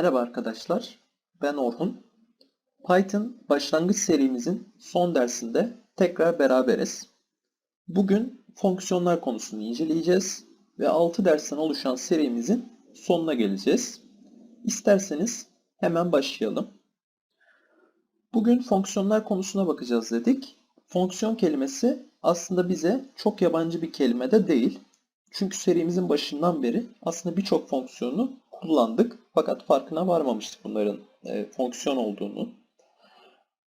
Merhaba arkadaşlar, ben Orhun. Python başlangıç serimizin son dersinde tekrar beraberiz. Bugün fonksiyonlar konusunu inceleyeceğiz ve 6 dersten oluşan serimizin sonuna geleceğiz. İsterseniz hemen başlayalım. Bugün fonksiyonlar konusuna bakacağız dedik. Fonksiyon kelimesi aslında bize çok yabancı bir kelime de değil. Çünkü serimizin başından beri aslında birçok fonksiyonu kullandık fakat farkına varmamıştık bunların e, fonksiyon olduğunu.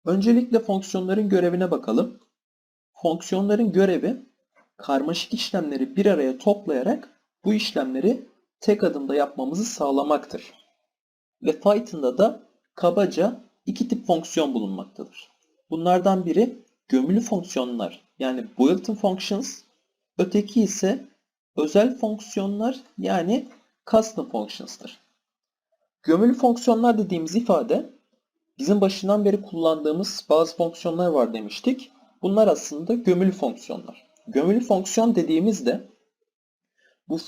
Öncelikle fonksiyonların görevine bakalım. Fonksiyonların görevi karmaşık işlemleri bir araya toplayarak bu işlemleri tek adımda yapmamızı sağlamaktır. Ve Python'da da kabaca iki tip fonksiyon bulunmaktadır. Bunlardan biri gömülü fonksiyonlar yani built-in functions, öteki ise özel fonksiyonlar yani custom functions'tır. Gömülü fonksiyonlar dediğimiz ifade bizim başından beri kullandığımız bazı fonksiyonlar var demiştik. Bunlar aslında gömülü fonksiyonlar. Gömülü fonksiyon dediğimizde bu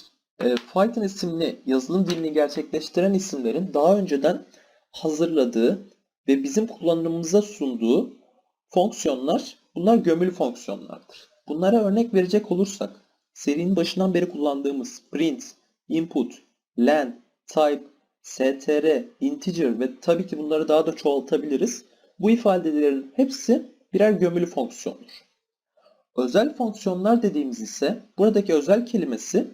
e, Python isimli yazılım dilini gerçekleştiren isimlerin daha önceden hazırladığı ve bizim kullanımımıza sunduğu fonksiyonlar bunlar gömülü fonksiyonlardır. Bunlara örnek verecek olursak serinin başından beri kullandığımız print, input, len, type, str, integer ve tabii ki bunları daha da çoğaltabiliriz. Bu ifadelerin hepsi birer gömülü fonksiyondur. Özel fonksiyonlar dediğimiz ise buradaki özel kelimesi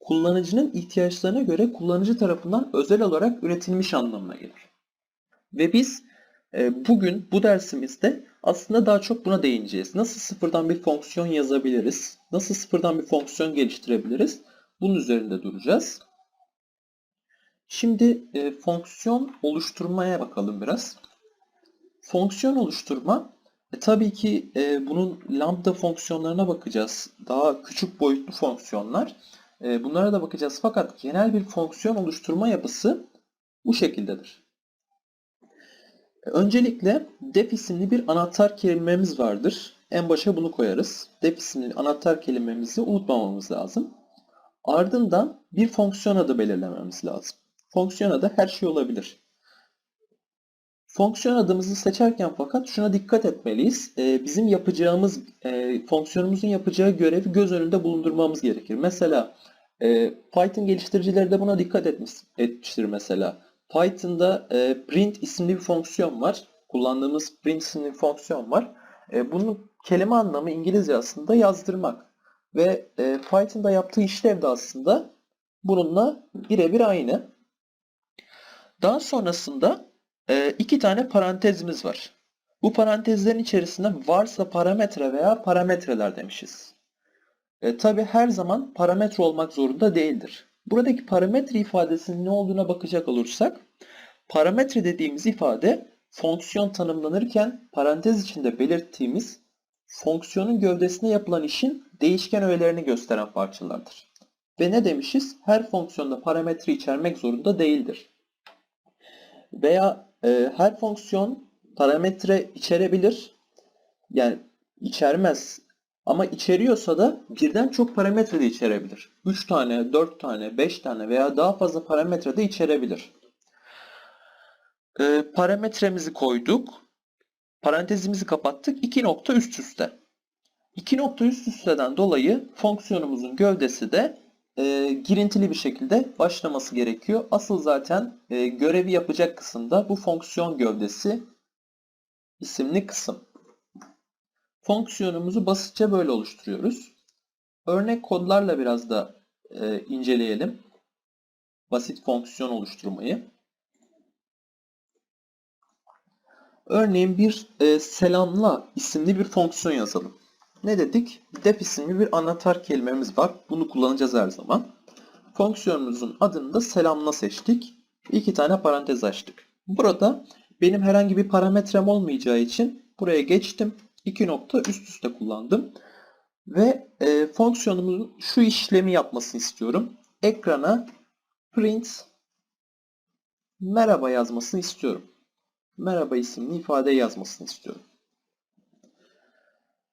kullanıcının ihtiyaçlarına göre kullanıcı tarafından özel olarak üretilmiş anlamına gelir. Ve biz e, bugün bu dersimizde aslında daha çok buna değineceğiz. Nasıl sıfırdan bir fonksiyon yazabiliriz? Nasıl sıfırdan bir fonksiyon geliştirebiliriz? Bunun üzerinde duracağız. Şimdi e, fonksiyon oluşturmaya bakalım biraz. Fonksiyon oluşturma e, tabii ki e, bunun lambda fonksiyonlarına bakacağız. Daha küçük boyutlu fonksiyonlar. E, bunlara da bakacağız. Fakat genel bir fonksiyon oluşturma yapısı bu şekildedir. E, öncelikle def isimli bir anahtar kelimemiz vardır. En başa bunu koyarız. Def isimli anahtar kelimemizi unutmamamız lazım. Ardından bir fonksiyon adı belirlememiz lazım. Fonksiyon adı her şey olabilir. Fonksiyon adımızı seçerken fakat şuna dikkat etmeliyiz. Ee, bizim yapacağımız, e, fonksiyonumuzun yapacağı görevi göz önünde bulundurmamız gerekir. Mesela e, Python geliştiricileri de buna dikkat etmiş, etmiştir mesela. Python'da e, print isimli bir fonksiyon var. Kullandığımız print isimli bir fonksiyon var. Bunun kelime anlamı İngilizce aslında yazdırmak. Ve Python'da yaptığı işlev de aslında bununla birebir aynı. Daha sonrasında e, iki tane parantezimiz var. Bu parantezlerin içerisinde varsa parametre veya parametreler demişiz. E, Tabi her zaman parametre olmak zorunda değildir. Buradaki parametre ifadesinin ne olduğuna bakacak olursak, parametre dediğimiz ifade fonksiyon tanımlanırken parantez içinde belirttiğimiz fonksiyonun gövdesine yapılan işin değişken öğelerini gösteren parçalardır. Ve ne demişiz? Her fonksiyonda parametre içermek zorunda değildir. Veya e, her fonksiyon parametre içerebilir. Yani içermez. Ama içeriyorsa da birden çok parametre de içerebilir. 3 tane, 4 tane, 5 tane veya daha fazla parametre de içerebilir. E, parametremizi koyduk. Parantezimizi kapattık. 2 nokta üst üste. 2 nokta üst üsteden dolayı fonksiyonumuzun gövdesi de e, girintili bir şekilde başlaması gerekiyor. Asıl zaten e, görevi yapacak kısımda bu fonksiyon gövdesi isimli kısım. Fonksiyonumuzu basitçe böyle oluşturuyoruz. Örnek kodlarla biraz da e, inceleyelim. Basit fonksiyon oluşturmayı. Örneğin bir e, selamla isimli bir fonksiyon yazalım. Ne dedik? Def isimli bir anahtar kelimemiz var. Bunu kullanacağız her zaman. Fonksiyonumuzun adını da selamla seçtik. İki tane parantez açtık. Burada benim herhangi bir parametrem olmayacağı için buraya geçtim. İki nokta üst üste kullandım. Ve e, fonksiyonumun şu işlemi yapmasını istiyorum. Ekrana print merhaba yazmasını istiyorum. merhaba isimli ifadeyi yazmasını istiyorum.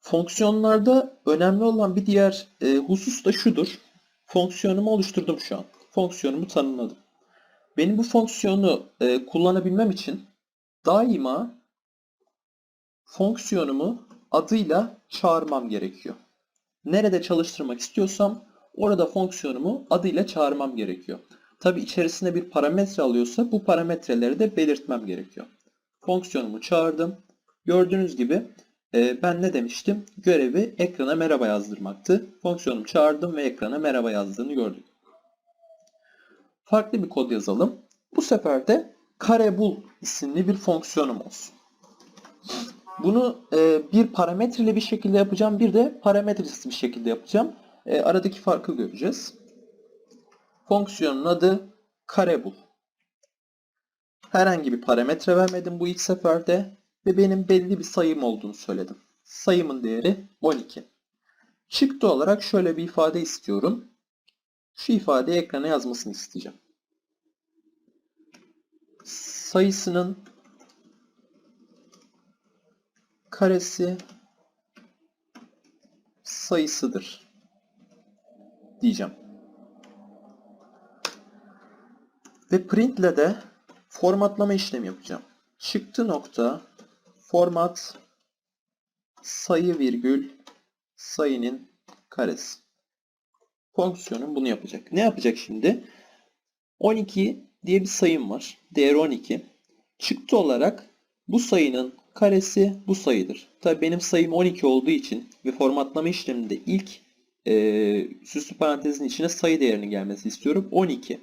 Fonksiyonlarda önemli olan bir diğer e, husus da şudur. Fonksiyonumu oluşturdum şu an. Fonksiyonumu tanımladım. Benim bu fonksiyonu e, kullanabilmem için daima fonksiyonumu adıyla çağırmam gerekiyor. Nerede çalıştırmak istiyorsam orada fonksiyonumu adıyla çağırmam gerekiyor. Tabi içerisinde bir parametre alıyorsa bu parametreleri de belirtmem gerekiyor. Fonksiyonumu çağırdım. Gördüğünüz gibi e, ben ne demiştim? Görevi ekrana merhaba yazdırmaktı. Fonksiyonumu çağırdım ve ekrana merhaba yazdığını gördük. Farklı bir kod yazalım. Bu sefer de karebul isimli bir fonksiyonum olsun. Bunu e, bir parametreli bir şekilde yapacağım. Bir de parametresiz bir şekilde yapacağım. E, aradaki farkı göreceğiz. Fonksiyonun adı karebul. Herhangi bir parametre vermedim bu ilk seferde ve benim belli bir sayım olduğunu söyledim. Sayımın değeri 12. Çıktı olarak şöyle bir ifade istiyorum. Şu ifadeyi ekrana yazmasını isteyeceğim. Sayısının karesi sayısıdır diyeceğim. Ve print ile de formatlama işlemi yapacağım. Çıktı nokta format sayı virgül sayının karesi. Fonksiyonum bunu yapacak. Ne yapacak şimdi? 12 diye bir sayım var. Değeri 12. Çıktı olarak bu sayının karesi bu sayıdır. Tabii benim sayım 12 olduğu için ve formatlama işleminde ilk e, süslü parantezin içine sayı değerinin gelmesi istiyorum. 12.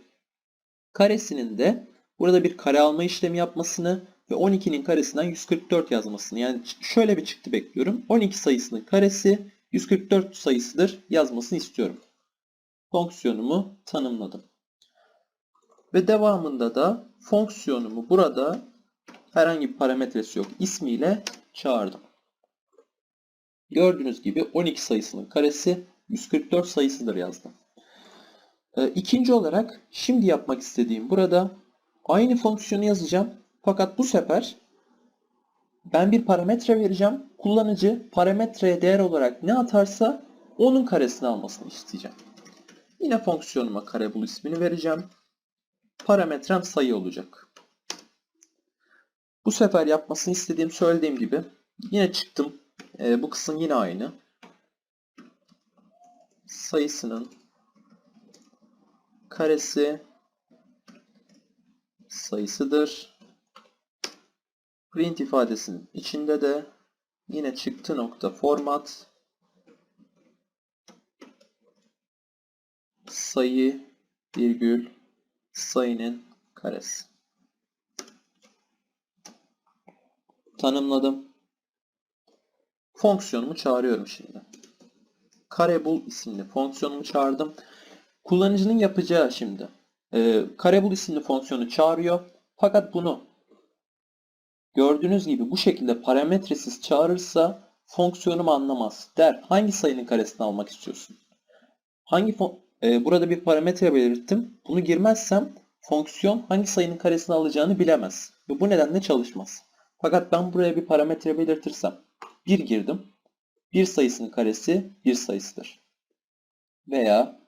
Karesinin de burada bir kare alma işlemi yapmasını ve 12'nin karesinden 144 yazmasını. Yani şöyle bir çıktı bekliyorum. 12 sayısının karesi 144 sayısıdır yazmasını istiyorum. Fonksiyonumu tanımladım. Ve devamında da fonksiyonumu burada herhangi bir parametresi yok ismiyle çağırdım. Gördüğünüz gibi 12 sayısının karesi 144 sayısıdır yazdım. Ee, ikinci olarak şimdi yapmak istediğim burada aynı fonksiyonu yazacağım. Fakat bu sefer ben bir parametre vereceğim. Kullanıcı parametreye değer olarak ne atarsa onun karesini almasını isteyeceğim. Yine fonksiyonuma karebul ismini vereceğim. Parametrem sayı olacak. Bu sefer yapmasını istediğim söylediğim gibi yine çıktım. E, bu kısım yine aynı. Sayısının karesi sayısıdır. Print ifadesinin içinde de yine çıktı nokta format sayı virgül sayının karesi. Tanımladım. Fonksiyonumu çağırıyorum şimdi. Karebul isimli fonksiyonumu çağırdım. Kullanıcının yapacağı şimdi. E, karebul isimli fonksiyonu çağırıyor. Fakat bunu gördüğünüz gibi bu şekilde parametresiz çağırırsa fonksiyonumu anlamaz. Der hangi sayının karesini almak istiyorsun? Hangi e, burada bir parametre belirttim. Bunu girmezsem fonksiyon hangi sayının karesini alacağını bilemez. Ve bu nedenle çalışmaz. Fakat ben buraya bir parametre belirtirsem 1 girdim. 1 sayısının karesi 1 sayısıdır. Veya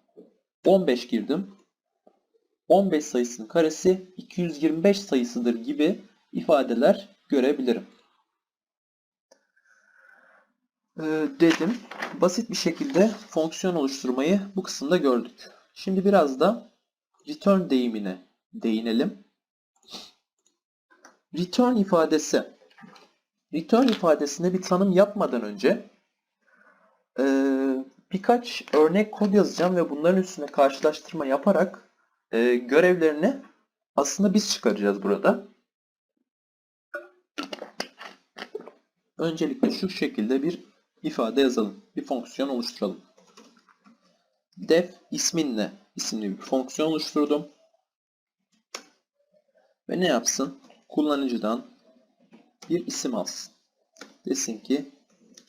15 girdim. 15 sayısının karesi 225 sayısıdır gibi ifadeler görebilirim. Ee, dedim. Basit bir şekilde fonksiyon oluşturmayı bu kısımda gördük. Şimdi biraz da return deyimine değinelim. Return ifadesi. Return ifadesinde bir tanım yapmadan önce e, birkaç örnek kod yazacağım ve bunların üstüne karşılaştırma yaparak e, görevlerini aslında biz çıkaracağız burada. Öncelikle şu şekilde bir ifade yazalım. Bir fonksiyon oluşturalım. def isminle isimli bir fonksiyon oluşturdum. Ve ne yapsın? Kullanıcıdan bir isim alsın. Desin ki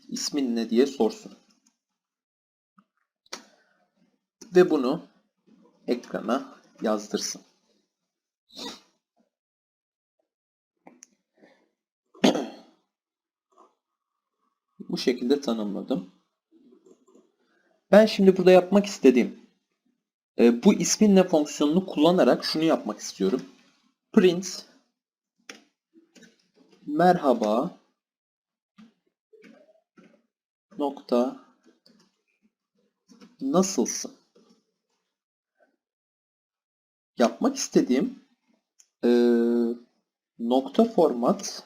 ismin ne diye sorsun. Ve bunu ekrana yazdırsın. Bu şekilde tanımladım. Ben şimdi burada yapmak istediğim e, bu isminle fonksiyonunu kullanarak şunu yapmak istiyorum. Print merhaba nokta nasılsın? Yapmak istediğim e, nokta format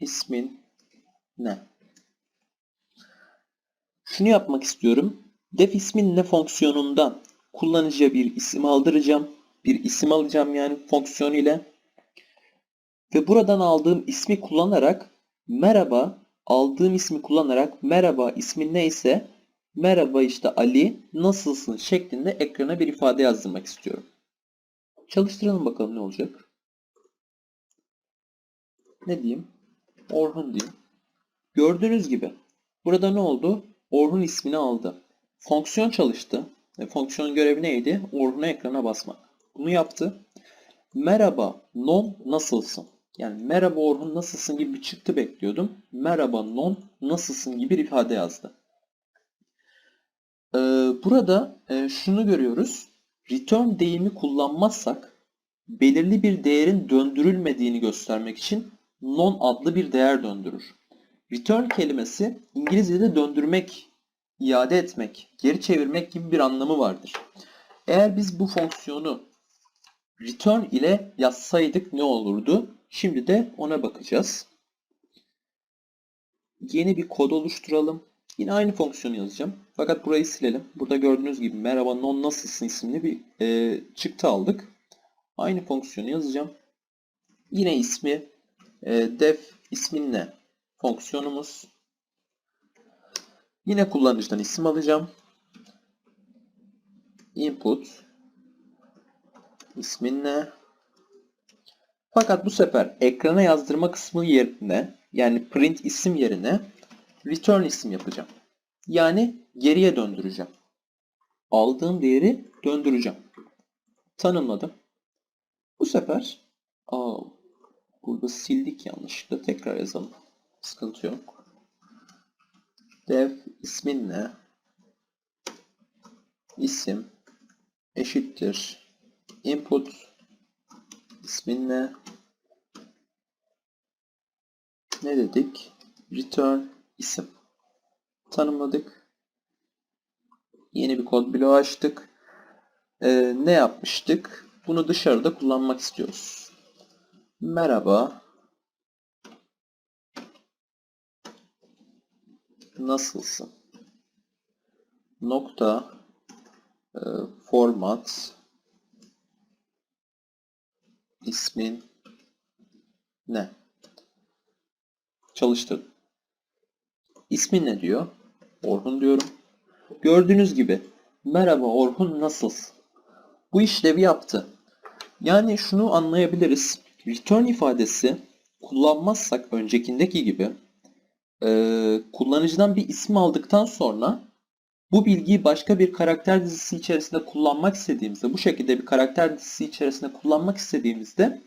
ismin ne? Şunu yapmak istiyorum. Def ismin ne fonksiyonundan kullanıcıya bir isim aldıracağım. Bir isim alacağım yani fonksiyon ile. Ve buradan aldığım ismi kullanarak merhaba aldığım ismi kullanarak merhaba ismin neyse merhaba işte Ali nasılsın şeklinde ekrana bir ifade yazdırmak istiyorum. Çalıştıralım bakalım ne olacak. Ne diyeyim? Orhun diyeyim. Gördüğünüz gibi burada ne oldu? Orhun ismini aldı. Fonksiyon çalıştı. E, fonksiyonun görevi neydi? Orhun'u ekrana basmak. Bunu yaptı. Merhaba non nasılsın? Yani merhaba Orhun nasılsın gibi bir çıktı bekliyordum. Merhaba non nasılsın gibi bir ifade yazdı. Ee, burada e, şunu görüyoruz. Return deyimi kullanmazsak belirli bir değerin döndürülmediğini göstermek için non adlı bir değer döndürür. Return kelimesi İngilizce'de döndürmek, iade etmek, geri çevirmek gibi bir anlamı vardır. Eğer biz bu fonksiyonu return ile yazsaydık ne olurdu? Şimdi de ona bakacağız. Yeni bir kod oluşturalım. Yine aynı fonksiyonu yazacağım. Fakat burayı silelim. Burada gördüğünüz gibi merhaba non nasılsın isimli bir e, çıktı aldık. Aynı fonksiyonu yazacağım. Yine ismi e, def ismin ne? Fonksiyonumuz. Yine kullanıcıdan isim alacağım. Input ismin ne? Fakat bu sefer ekrana yazdırma kısmı yerine yani print isim yerine return isim yapacağım. Yani geriye döndüreceğim. Aldığım değeri döndüreceğim. Tanımladım. Bu sefer aa, burada sildik yanlışlıkla tekrar yazalım. Sıkıntı yok. Dev ismin ne? İsim eşittir input ismin ne? Ne dedik? Return isim. Tanımladık. Yeni bir kod bloğu açtık. Ee, ne yapmıştık? Bunu dışarıda kullanmak istiyoruz. Merhaba. Nasılsın? Nokta e, format ismin ne? Çalıştırdım. İsmin ne diyor? Orhun diyorum. Gördüğünüz gibi merhaba Orhun nasılsın? Bu işlevi yaptı. Yani şunu anlayabiliriz. Return ifadesi kullanmazsak öncekindeki gibi e, kullanıcıdan bir isim aldıktan sonra bu bilgiyi başka bir karakter dizisi içerisinde kullanmak istediğimizde, bu şekilde bir karakter dizisi içerisinde kullanmak istediğimizde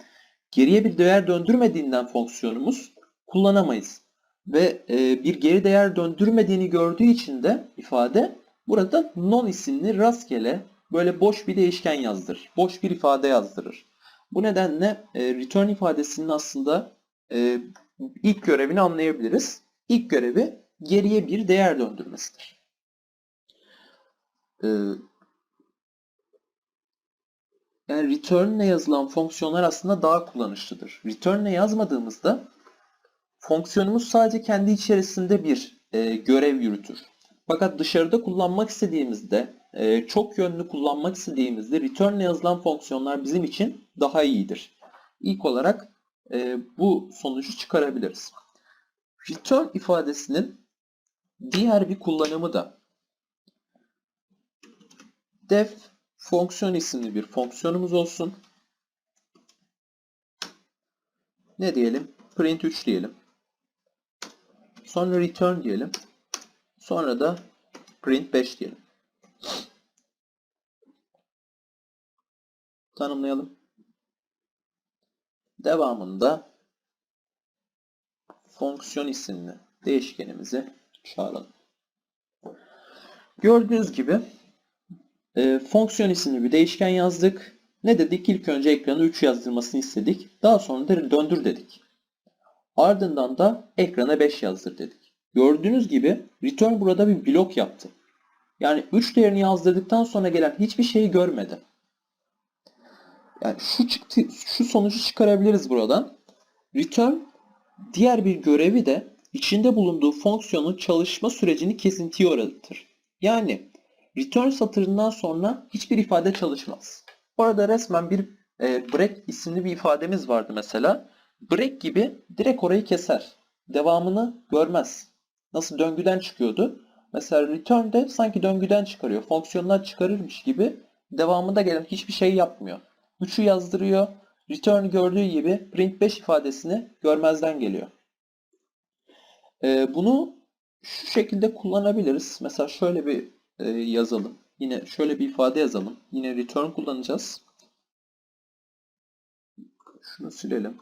geriye bir değer döndürmediğinden fonksiyonumuz kullanamayız. Ve e, bir geri değer döndürmediğini gördüğü için de ifade burada non isimli rastgele böyle boş bir değişken yazdırır. Boş bir ifade yazdırır. Bu nedenle e, return ifadesinin aslında e, ilk görevini anlayabiliriz. İlk görevi geriye bir değer döndürmesidir. E, yani return ile yazılan fonksiyonlar aslında daha kullanışlıdır. Return ile yazmadığımızda fonksiyonumuz sadece kendi içerisinde bir e, görev yürütür. Fakat dışarıda kullanmak istediğimizde, e, çok yönlü kullanmak istediğimizde return ile yazılan fonksiyonlar bizim için daha iyidir. İlk olarak e, bu sonucu çıkarabiliriz. Return ifadesinin diğer bir kullanımı da def fonksiyon isimli bir fonksiyonumuz olsun. Ne diyelim? Print 3 diyelim. Sonra return diyelim. Sonra da print 5 diyelim. Tanımlayalım. Devamında fonksiyon isimli değişkenimizi çağıralım. Gördüğünüz gibi e, fonksiyon isimli bir değişken yazdık. Ne dedik? İlk önce ekrana 3 yazdırmasını istedik. Daha sonra da döndür dedik. Ardından da ekrana 5 yazdır dedik. Gördüğünüz gibi return burada bir blok yaptı. Yani 3 değerini yazdırdıktan sonra gelen hiçbir şeyi görmedi. Yani şu çıktı, şu sonucu çıkarabiliriz buradan. Return diğer bir görevi de içinde bulunduğu fonksiyonun çalışma sürecini kesintiye uğratır. Yani return satırından sonra hiçbir ifade çalışmaz. Orada resmen bir e, break isimli bir ifademiz vardı mesela. Break gibi direkt orayı keser. Devamını görmez. Nasıl döngüden çıkıyordu? Mesela return de sanki döngüden çıkarıyor. Fonksiyonlar çıkarırmış gibi devamında gelen hiçbir şey yapmıyor. 3'ü yazdırıyor. Return gördüğü gibi print 5 ifadesini görmezden geliyor. Ee, bunu şu şekilde kullanabiliriz. Mesela şöyle bir e, yazalım. Yine şöyle bir ifade yazalım. Yine return kullanacağız. Şunu silelim.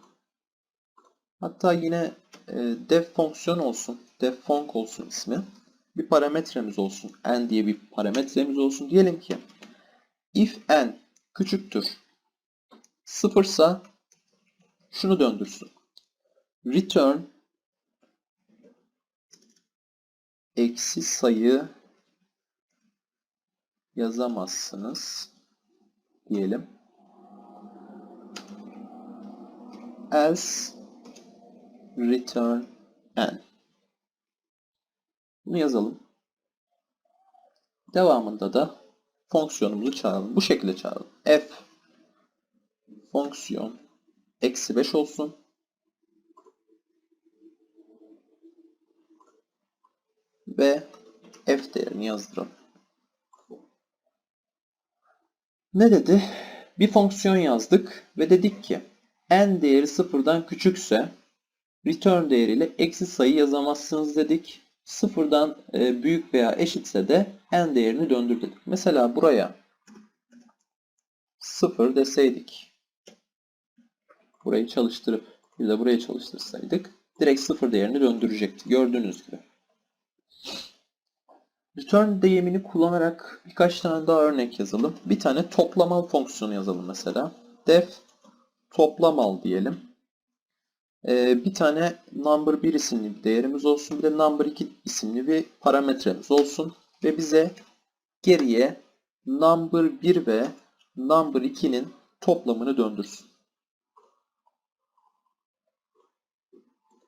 Hatta yine e, def fonksiyon olsun. Def fonk olsun ismi. Bir parametremiz olsun. n diye bir parametremiz olsun. Diyelim ki if n küçüktür sıfırsa şunu döndürsün. Return eksi sayı yazamazsınız diyelim. Else return n. Bunu yazalım. Devamında da fonksiyonumuzu çağıralım. Bu şekilde çağıralım. f fonksiyon eksi 5 olsun. Ve f değerini yazdıralım. Ne dedi? Bir fonksiyon yazdık ve dedik ki n değeri sıfırdan küçükse return değeriyle eksi sayı yazamazsınız dedik. Sıfırdan e, büyük veya eşitse de n değerini döndür dedik. Mesela buraya 0 deseydik burayı çalıştırıp bir de burayı çalıştırsaydık direkt 0 değerini döndürecekti. Gördüğünüz gibi. Return deyimini kullanarak birkaç tane daha örnek yazalım. Bir tane toplamal fonksiyonu yazalım mesela. Def toplamal diyelim. Ee, bir tane number 1 isimli bir değerimiz olsun. Bir de number 2 isimli bir parametremiz olsun. Ve bize geriye number 1 ve number 2'nin toplamını döndürsün.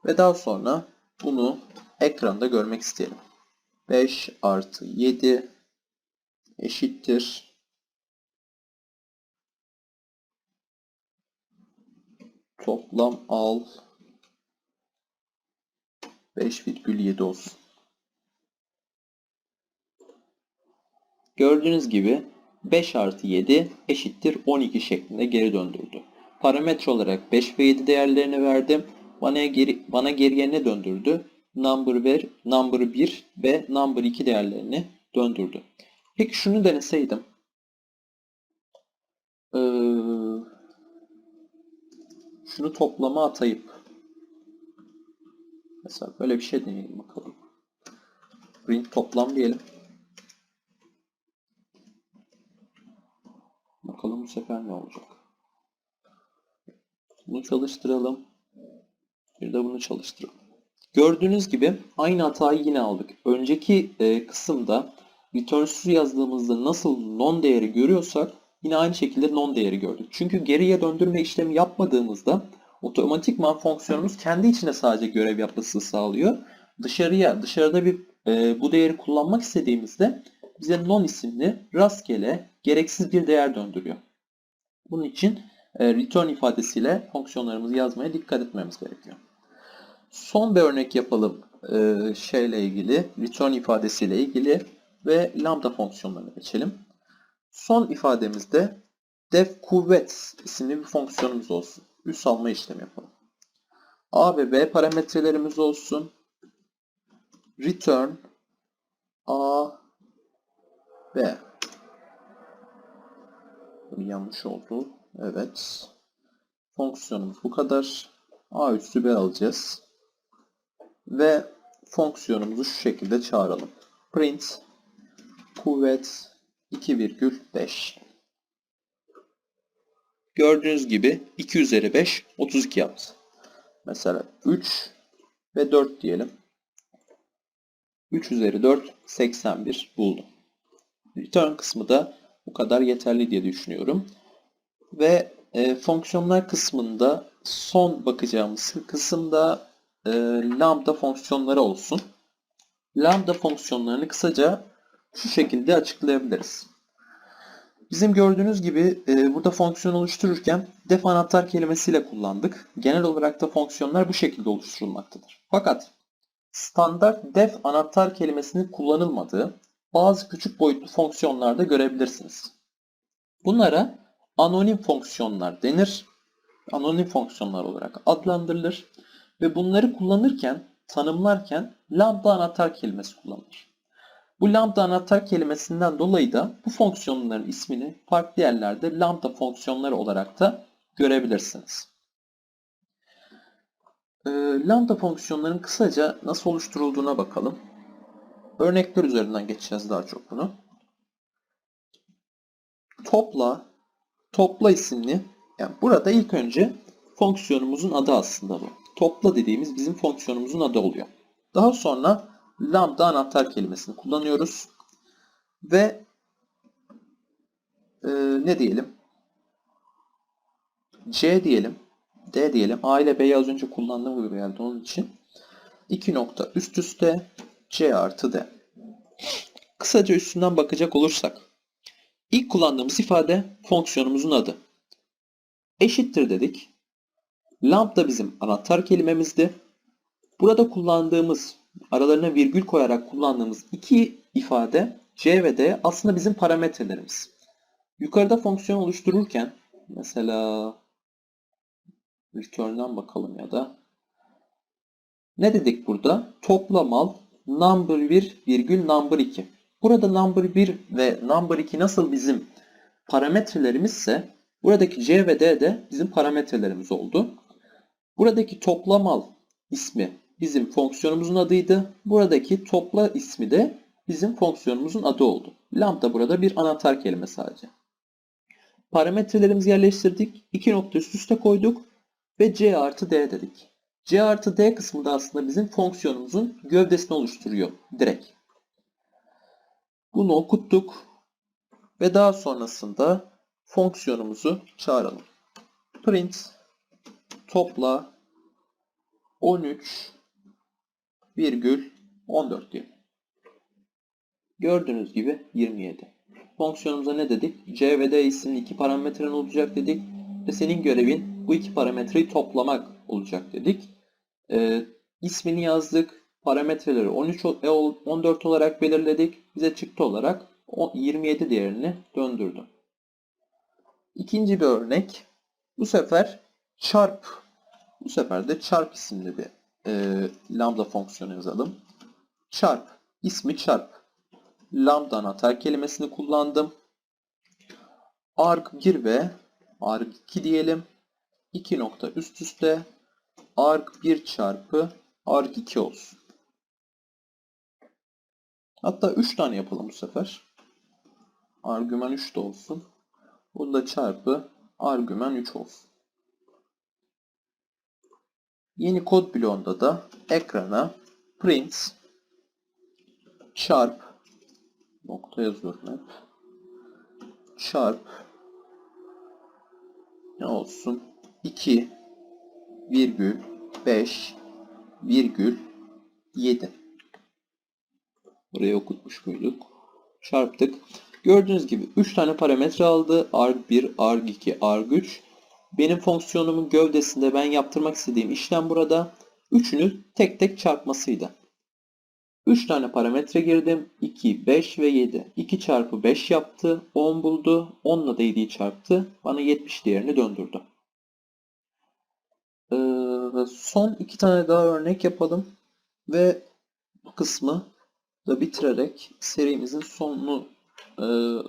Ve daha sonra bunu ekranda görmek isteyelim. 5 artı 7 eşittir. Toplam al 5,7 olsun. Gördüğünüz gibi 5 artı 7 eşittir 12 şeklinde geri döndürdü. Parametre olarak 5 ve 7 değerlerini verdim. Bana, geri, bana geriye ne döndürdü? Number, ver, number 1 ve number 2 değerlerini döndürdü. Peki şunu deneseydim. Ee, şunu toplama atayıp mesela böyle bir şey deneyelim bakalım. Print toplam diyelim. Bakalım bu sefer ne olacak. Bunu çalıştıralım. Bir de bunu çalıştıralım. Gördüğünüz gibi aynı hatayı yine aldık. Önceki e, kısımda returns'ü yazdığımızda nasıl non değeri görüyorsak yine aynı şekilde non değeri gördük. Çünkü geriye döndürme işlemi yapmadığımızda otomatikman fonksiyonumuz kendi içine sadece görev yapması sağlıyor. Dışarıya, dışarıda bir e, bu değeri kullanmak istediğimizde bize non isimli rastgele gereksiz bir değer döndürüyor. Bunun için e, return ifadesiyle fonksiyonlarımızı yazmaya dikkat etmemiz gerekiyor. Son bir örnek yapalım e, şeyle ilgili, return ifadesiyle ilgili ve lambda fonksiyonlarına geçelim. Son ifademizde def kuvvet isimli bir fonksiyonumuz olsun. Üs alma işlemi yapalım. A ve B parametrelerimiz olsun. Return A B. Yanlış oldu. Evet. Fonksiyonumuz bu kadar. A üstü B alacağız. Ve fonksiyonumuzu şu şekilde çağıralım. Print kuvvet 2,5 Gördüğünüz gibi 2 üzeri 5 32 yaptı. Mesela 3 ve 4 diyelim. 3 üzeri 4 81 buldum. Return kısmı da bu kadar yeterli diye düşünüyorum. Ve e, fonksiyonlar kısmında son bakacağımız kısımda e, lambda fonksiyonları olsun. Lambda fonksiyonlarını kısaca şu şekilde açıklayabiliriz. Bizim gördüğünüz gibi e, burada fonksiyon oluştururken def anahtar kelimesiyle kullandık. Genel olarak da fonksiyonlar bu şekilde oluşturulmaktadır. Fakat standart def anahtar kelimesinin kullanılmadığı bazı küçük boyutlu fonksiyonlarda görebilirsiniz. Bunlara anonim fonksiyonlar denir. Anonim fonksiyonlar olarak adlandırılır ve bunları kullanırken, tanımlarken lambda anahtar kelimesi kullanılır. Bu lambda anahtar kelimesinden dolayı da bu fonksiyonların ismini farklı yerlerde lambda fonksiyonları olarak da görebilirsiniz. Ee, lambda fonksiyonların kısaca nasıl oluşturulduğuna bakalım. Örnekler üzerinden geçeceğiz daha çok bunu. Topla, topla isimli, yani burada ilk önce fonksiyonumuzun adı aslında bu. Topla dediğimiz bizim fonksiyonumuzun adı oluyor. Daha sonra lambda anahtar kelimesini kullanıyoruz. Ve e, ne diyelim? C diyelim. D diyelim. A ile B'yi az önce kullandığım gibi geldi onun için. 2 nokta üst üste C artı D. Kısaca üstünden bakacak olursak. ilk kullandığımız ifade fonksiyonumuzun adı. Eşittir dedik. Lambda bizim anahtar kelimemizdi. Burada kullandığımız aralarına virgül koyarak kullandığımız iki ifade C ve D aslında bizim parametrelerimiz. Yukarıda fonksiyon oluştururken mesela return'dan bakalım ya da ne dedik burada? Toplamal number 1 virgül number 2. Burada number 1 ve number 2 nasıl bizim parametrelerimizse buradaki C ve D de bizim parametrelerimiz oldu. Buradaki toplamal ismi bizim fonksiyonumuzun adıydı. Buradaki topla ismi de bizim fonksiyonumuzun adı oldu. Lambda burada bir anahtar kelime sadece. Parametrelerimizi yerleştirdik. İki nokta üst üste koyduk ve C artı D dedik. C artı D kısmı da aslında bizim fonksiyonumuzun gövdesini oluşturuyor direkt. Bunu okuttuk ve daha sonrasında fonksiyonumuzu çağıralım. Print topla 13 virgül 14 diyelim. Gördüğünüz gibi 27. Fonksiyonumuza ne dedik? C ve D isimli iki parametren olacak dedik. Ve senin görevin bu iki parametreyi toplamak olacak dedik. Ee, ismini yazdık. Parametreleri 13 ve 14 olarak belirledik. Bize çıktı olarak 27 değerini döndürdü. İkinci bir örnek. Bu sefer çarp. Bu sefer de çarp isimli bir e, lambda fonksiyonu yazalım. Çarp. ismi çarp. Lambda anahtar kelimesini kullandım. arg1 ve arg2 diyelim. 2 nokta üst üste arg1 çarpı arg2 olsun. Hatta 3 tane yapalım bu sefer. Argüman 3 de olsun. Bunda çarpı argüman 3 olsun. Yeni kod bloğunda da ekrana print çarp nokta yazıyorum hep. Çarp ne olsun? 2 virgül 5 virgül 7 Buraya okutmuş muyduk? Çarptık. Gördüğünüz gibi 3 tane parametre aldı. arg1, arg2, arg3. Benim fonksiyonumun gövdesinde ben yaptırmak istediğim işlem burada. Üçünü tek tek çarpmasıydı. 3 tane parametre girdim. 2, 5 ve 7. 2 çarpı 5 yaptı. 10 buldu. 10 ile de 7'yi çarptı. Bana 70 değerini döndürdü. Ee, son iki tane daha örnek yapalım. Ve bu kısmı da bitirerek serimizin sonunu e,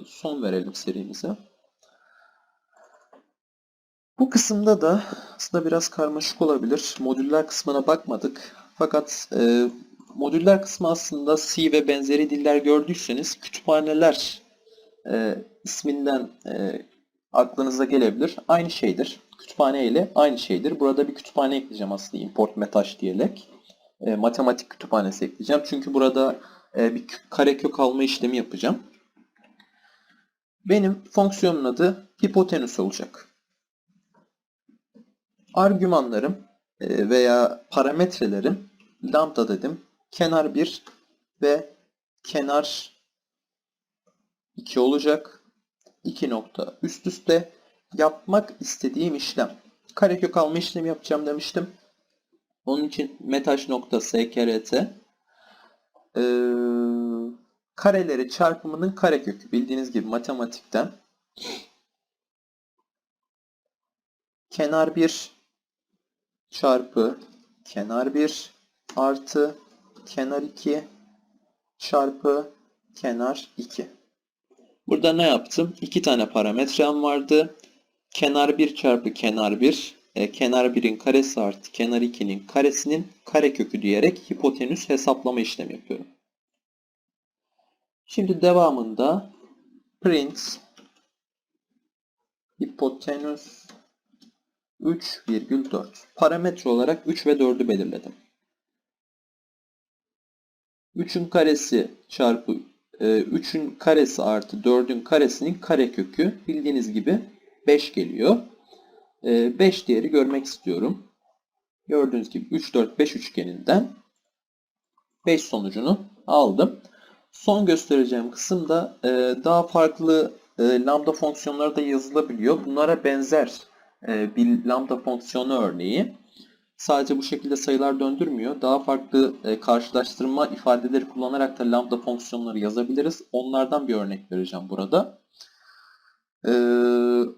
son verelim serimize. Bu kısımda da aslında biraz karmaşık olabilir. Modüller kısmına bakmadık. Fakat e, modüller kısmı aslında C ve benzeri diller gördüyseniz kütüphaneler e, isminden e, aklınıza gelebilir. Aynı şeydir. Kütüphane ile aynı şeydir. Burada bir kütüphane ekleyeceğim aslında import metaş diyerek. E, matematik kütüphanesi ekleyeceğim. Çünkü burada e, bir kö- karekök alma işlemi yapacağım. Benim fonksiyonun adı hipotenüs olacak. Argümanlarım e, veya parametrelerim lambda dedim. Kenar 1 ve kenar 2 olacak. 2 nokta üst üste yapmak istediğim işlem. Karekök alma işlemi yapacağım demiştim. Onun için metaş nokta skrt ee, kareleri çarpımının karekökü bildiğiniz gibi matematikten kenar 1 çarpı kenar 1 artı kenar 2 çarpı kenar 2. Burada ne yaptım? İki tane parametrem vardı. Kenar 1 çarpı kenar 1, e, kenar 1'in karesi artı kenar 2'nin karesinin karekökü diyerek hipotenüs hesaplama işlemi yapıyorum. Şimdi devamında print hipotenüs 3,4 parametre olarak 3 ve 4'ü belirledim. 3'ün karesi çarpı e, 3'ün karesi artı 4'ün karesinin karekökü bildiğiniz gibi 5 geliyor. E, 5 değeri görmek istiyorum. Gördüğünüz gibi 3, 4, 5 üçgeninden 5 sonucunu aldım. Son göstereceğim kısımda e, daha farklı e, lambda fonksiyonları da yazılabiliyor. Bunlara benzer e, bir lambda fonksiyonu örneği. Sadece bu şekilde sayılar döndürmüyor. Daha farklı e, karşılaştırma ifadeleri kullanarak da lambda fonksiyonları yazabiliriz. Onlardan bir örnek vereceğim burada. E,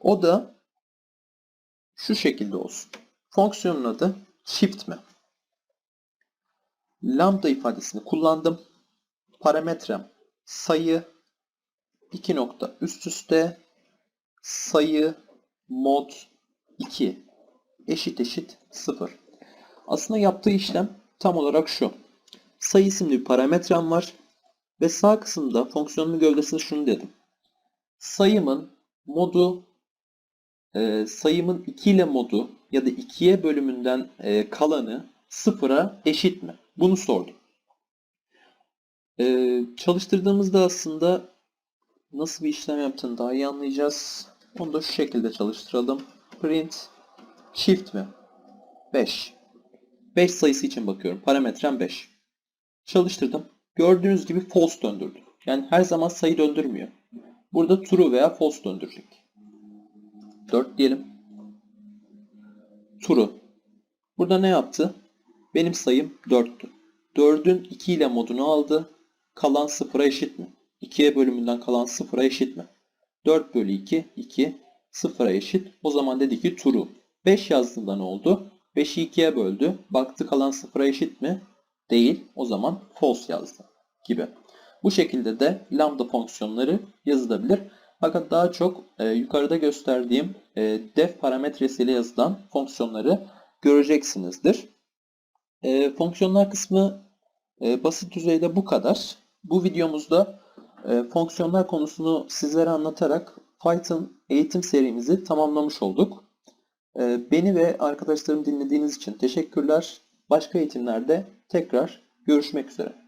o da şu şekilde olsun. Fonksiyonun adı shift mi? Lambda ifadesini kullandım. Parametrem sayı 2 nokta üst üste sayı mod 2 eşit eşit 0. Aslında yaptığı işlem tam olarak şu. Sayı isimli bir parametrem var ve sağ kısımda fonksiyonun gövdesinde şunu dedim. Sayımın modu e, sayımın 2 ile modu ya da 2'ye bölümünden e, kalanı sıfıra eşit mi? Bunu sordum. E, çalıştırdığımızda aslında nasıl bir işlem yaptığını daha iyi anlayacağız. Onu da şu şekilde çalıştıralım. Print shift mi? 5. 5 sayısı için bakıyorum. Parametrem 5. Çalıştırdım. Gördüğünüz gibi false döndürdü. Yani her zaman sayı döndürmüyor. Burada true veya false döndürecek. 4 diyelim. True. Burada ne yaptı? Benim sayım 4'tü. 4'ün 2 ile modunu aldı. Kalan 0'a eşit mi? 2'ye bölümünden kalan 0'a eşit mi? 4 bölü 2, 2, 0'a eşit. O zaman dedi ki true. 5 yazdığında ne oldu? 5'i 2'ye böldü. Baktı kalan 0'a eşit mi? Değil. O zaman false yazdı gibi. Bu şekilde de lambda fonksiyonları yazılabilir. Fakat daha çok e, yukarıda gösterdiğim e, def parametresiyle yazılan fonksiyonları göreceksinizdir. E, fonksiyonlar kısmı e, basit düzeyde bu kadar. Bu videomuzda e, fonksiyonlar konusunu sizlere anlatarak Python eğitim serimizi tamamlamış olduk. E, beni ve arkadaşlarımı dinlediğiniz için teşekkürler. Başka eğitimlerde tekrar görüşmek üzere.